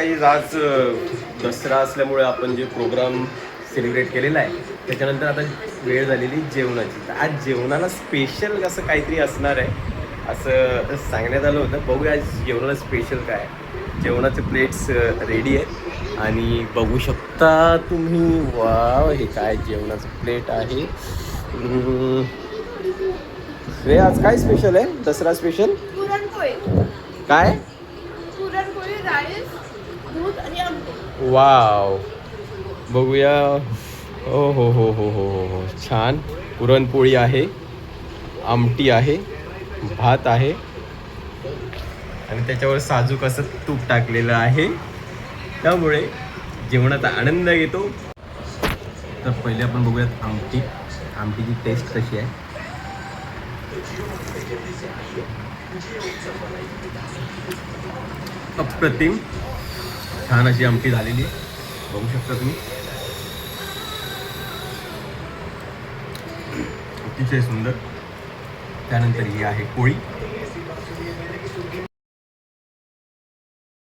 काही आज दसरा असल्यामुळे आपण जे प्रोग्राम सेलिब्रेट केलेला आहे त्याच्यानंतर आता वेळ झालेली जेवणाची. तर आज जेवणाला स्पेशल असं काहीतरी असणार आहे असं सांगण्यात आलं होतं. बघूया आज जेवणाला स्पेशल काय. जेवणाचे प्लेट्स रेडी आहेत. आणि बघू शकता तुम्ही वाव हे काय जेवणाचं प्लेट आहे. रे आज काय स्पेशल आहे? दसरा स्पेशल काय? Puranpoli rice wow. बघूया. हो हो हो हो हो हो हो. छान. पुरणपोळी आहे. आमटी आहे. भात आहे. आणि त्याच्यावर साजूक असं तूप टाकलेलं आहे. त्यामुळे जेवणाचा आनंद घेतो. तर पहिले आपण बघूयात आमटी. आमटीची टेस्ट कशी आहे? अप्रतिम. छान अशी आमटी झालेली आहे. बघू शकता तुम्ही. अतिशय सुंदर. त्यानंतर ही आहे पोळी